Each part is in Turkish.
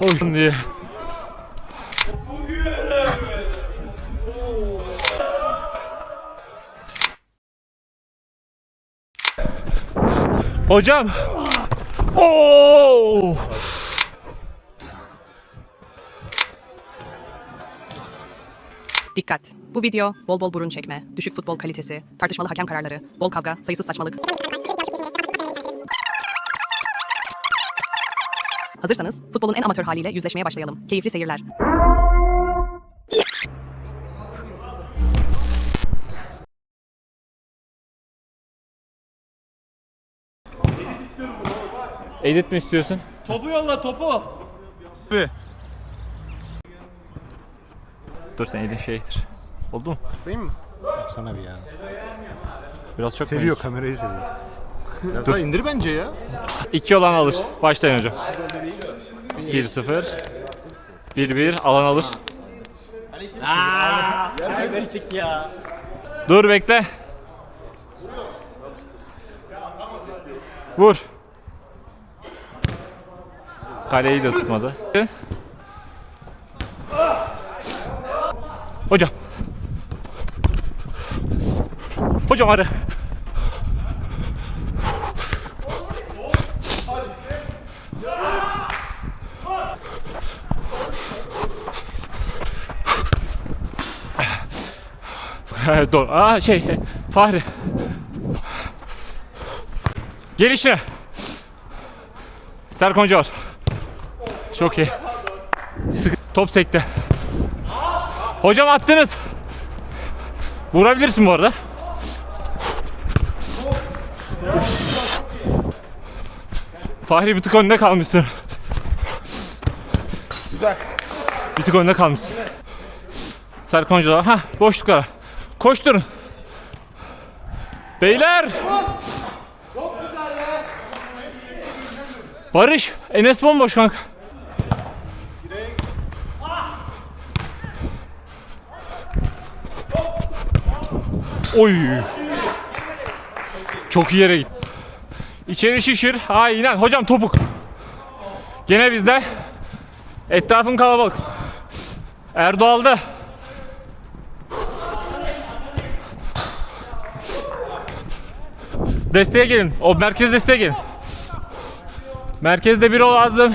Oy diye. Hocam. Oo! Dikkat! Bu video bol bol burun çekme, düşük futbol kalitesi, tartışmalı hakem kararları, bol kavga, sayısız saçmalık. Hazırsanız futbolun en amatör haliyle yüzleşmeye başlayalım. Keyifli seyirler. Edit mi istiyorsun? Topu yolla topu. Dur sen elin şeydir. Oldu mu? Değil mi? Yapsana bir ya. Biraz çok Seviyor kamerayı seviyor. Daha indir bence ya. İki olan alır. Başlayın hocam. 1-0. 1-1 alan alır. Kaybettik ya. Dur bekle. Vur. Kaleyi de tutmadı. Hocam. Hocam ara. Evet doğru. Aa şey Fahri. Gelişine. Serkan Hoca var. Çok iyi. Sıkı, top sekte. Hocam attınız. Vurabilirsin bu arada. Fahri bir tık önde kalmışsın. Güzel. Bir tık önde kalmışsın. Var. Hah boşluklara. Koşturun. Beyler. Barış. Enes bomboş kanka. Oy. Çok iyi yere git. İçeri şişir. Aynen. Hocam topuk. Gene bizde. Etrafın kalabalık. Erdoğal'da. Desteğe gelin. O merkez desteğe gelin. Merkezde biri lazım.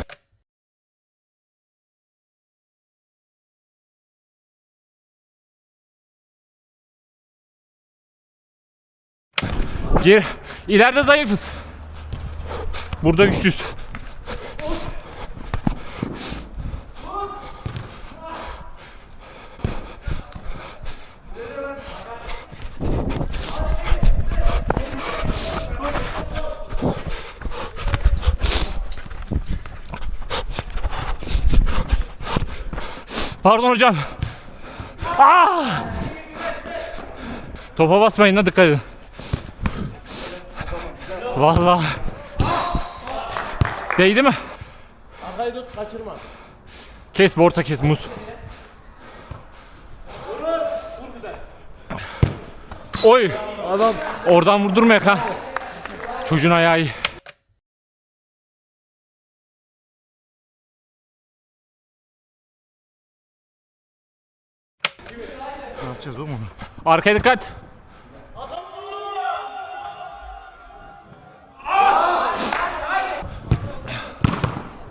Gir. İleride zayıfız. Burada güçlüyüz. Pardon hocam. Aa! Topa basmayın da dikkat edin. Vallahi. Değdi mi? Arkayı tut kaçırma. Kes borta kes muz. Oy. Adam Oradan vurdurmayak ha. Çocuğun ayağı iyi. ne yapacağız oğlum onu? Arkaya dikkat.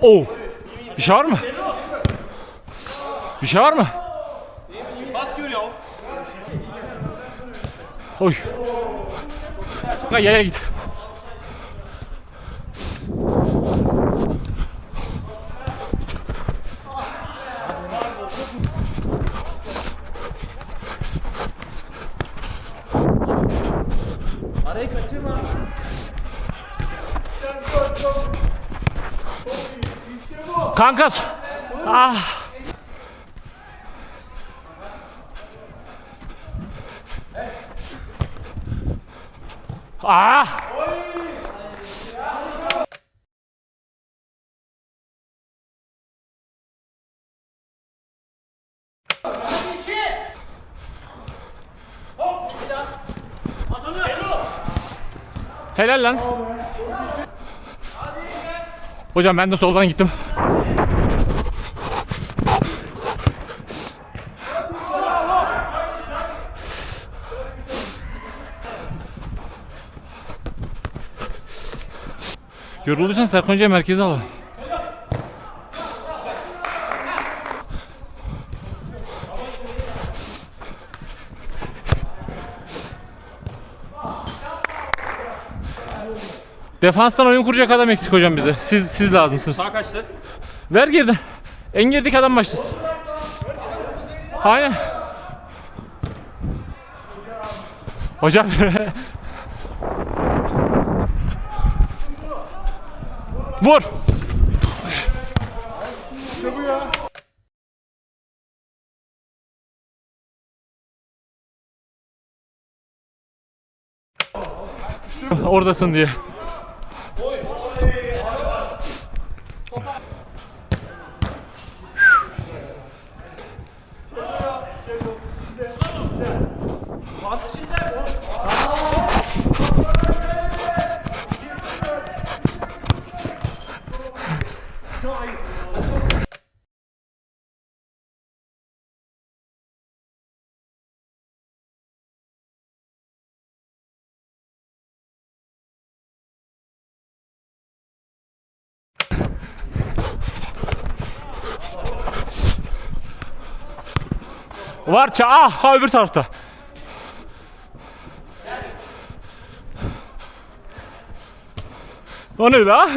Oh. Bir şey var mı? Bir şey var mı? Bas görüyor. Oy. Ha, yere git. Kanka. Ah. Ah. Helal lan. Hocam ben de soldan gittim. Yorulduysan Serkan Hoca'yı merkeze al. Defanstan oyun kuracak adam eksik hocam bize. Siz siz lazımsınız. Sağ kaçtı. Ver geriden. En gerideki adam başlasın. Aynen. Hocam. Vur. Oradasın diye. Var ça ah ha öbür tarafta. O ne la?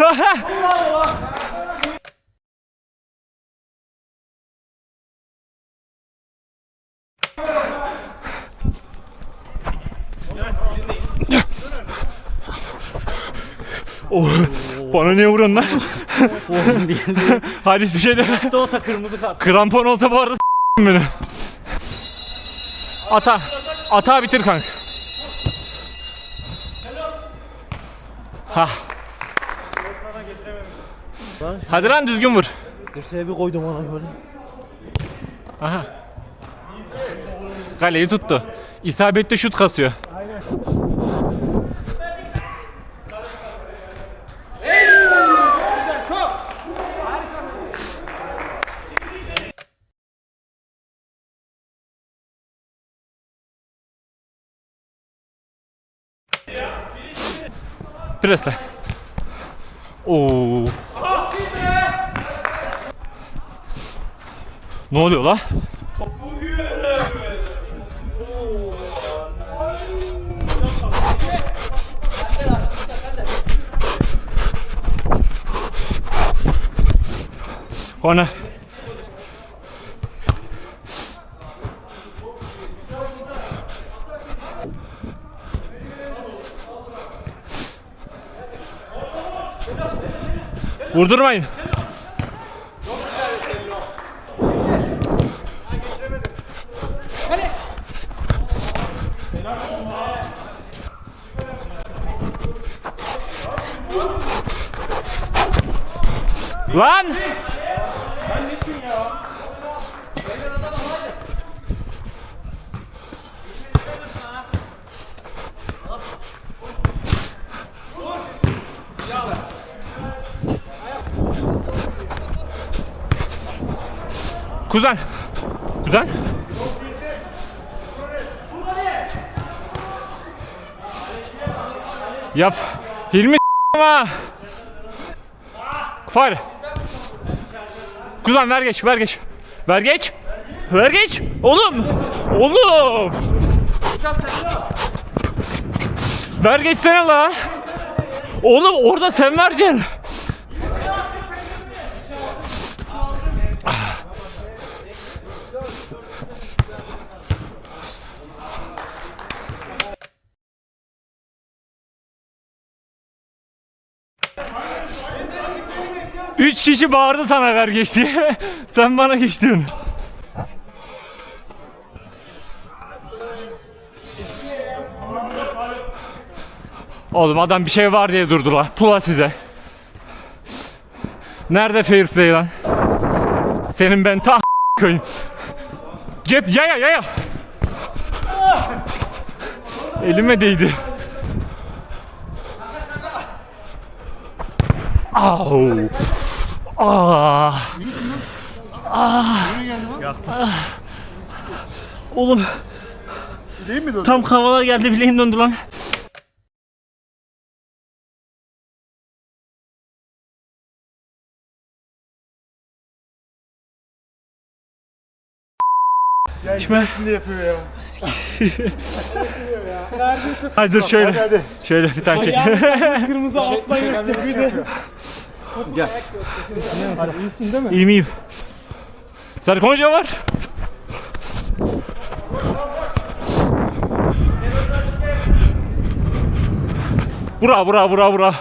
Oh, bana niye vuruyorsun lan? Hadi bir şey de. Ne olsa kırmızı kart. Krampon olsa bu arada beni. Ata. Ata bitir kanka. Ha. Hadi lan düzgün vur. Dirseğe bir koydum ona böyle. Aha. Kaleyi tuttu. İsabetli şut kasıyor. Presle. Oo. Ne oluyor la? Corner. Vurdurmayın. Lan! Kuzen. Kuzen. Yap. Hilmi ama. Fare. Kuzen ver geç, ver geç. Ver geç. Ver geç. Oğlum. Oğlum. Ver geçsene la. Oğlum orada sen vereceksin. Üç kişi bağırdı sana ver geç diye. Sen bana geç diyorsun. Oğlum adam bir şey var diye durdular. Pula size. Nerede fair play lan? Senin ben ta koyayım. Cep yaya yaya. Elime değdi. Au. Ah. Ah. Oğlum Değil mi tam havalar geldi bileğim döndü lan. Kime? Ne yapıyor ya? Hadi dur şöyle. Hadi. Şöyle bir tane çek. Kırmızı alttan yapacak bir de. Hadi iyisin değil mi? İyi miyim? Serkan Hoca var. Bura bura bura bura.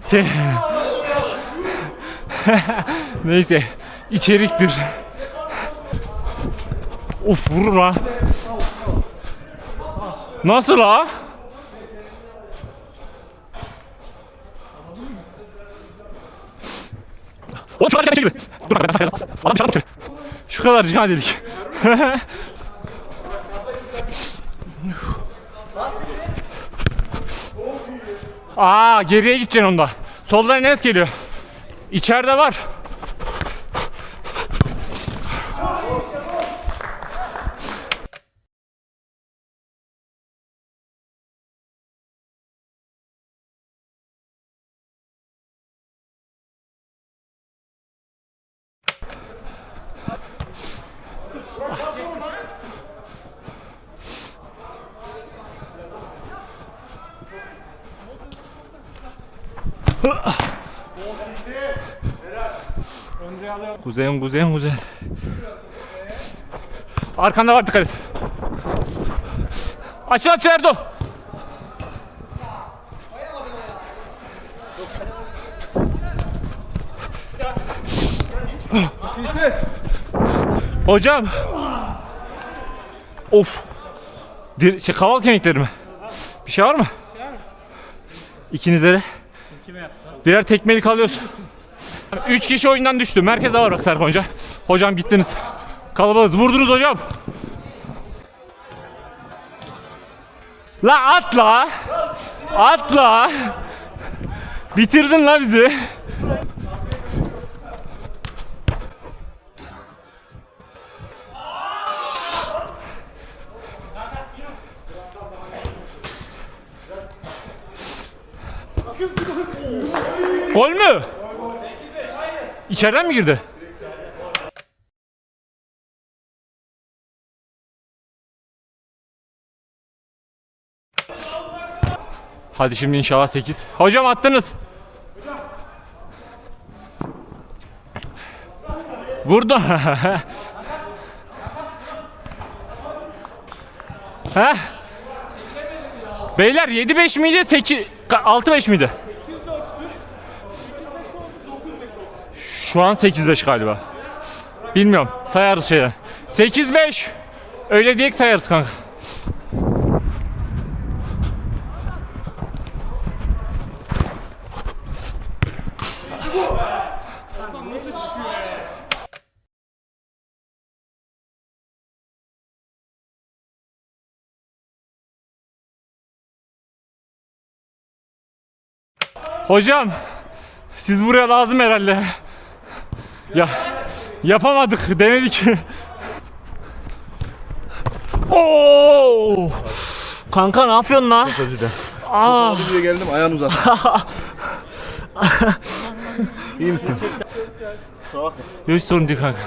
Sen... Neyse içeriktir. Of vurur ha. Nasıl ha? Oğlum şu kadar çekildi. Dur bak ben Adam dışarıda bakıyor. Şu kadar cihan dedik. Aa geriye gideceksin onda. Soldan Enes geliyor. İçeride var. Kuzeyin kuzeyin kuzen. Arkanda var dikkat et. Açıl açıl Erdo. Hocam. of. Dir şey, kaval kemikleri mi? Bir şey var mı? İkinizlere. Birer tekmelik alıyorsun. 3 kişi oyundan düştü. Merkez ağır Aksar Konca. Hocam gittiniz. Kalabalığız. Vurdunuz hocam. La atla. Atla. Bitirdin la bizi. Gol mü? İçeriden mi girdi? Hadi şimdi inşallah 8. Hocam attınız. Vurdu. Heh. Beyler 7-5 miydi? 8 6-5 miydi? Şu an 8-5 galiba. Bilmiyorum. Sayarız şeyden. 8-5. Öyle diyek sayarız kanka. Hocam siz buraya lazım herhalde. Ya yapamadık, denedik. Oo! Kanka ne yapıyorsun lan? Aa, Buraya geldim ayağını uzat. İyi misin? yok hiç sorun değil kanka.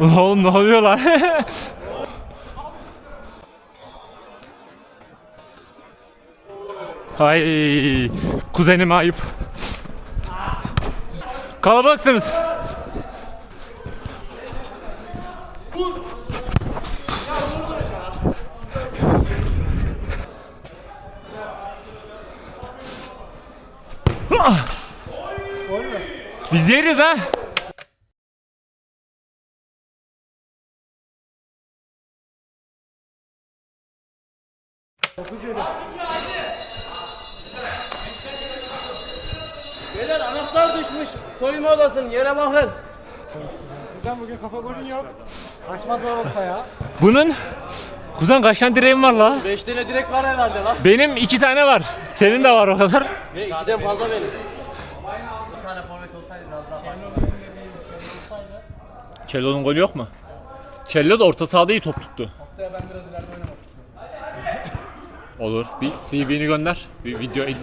Oğlum ne oluyor lan? Hay kuzenim ayıp. Kalabalıksınız. Biz yeriz ha. Beyler anahtar düşmüş. Soyunma odasının yere bakın. Sen bugün kafa golün yok. Kaçmaz orta ya. Bunun Kuzen kaç tane direğim var la? 5 tane direkt var herhalde lan. Benim iki tane var. Senin de var o kadar. Ve ikiden fazla benim. Bir tane forvet olsaydı biraz daha farklı. Cello'nun golü yok mu? Cello da orta sahada iyi top tuttu. Haftaya ben biraz ileride oynamak istiyorum. Olur. Bir CV'ni gönder. Bir video edit.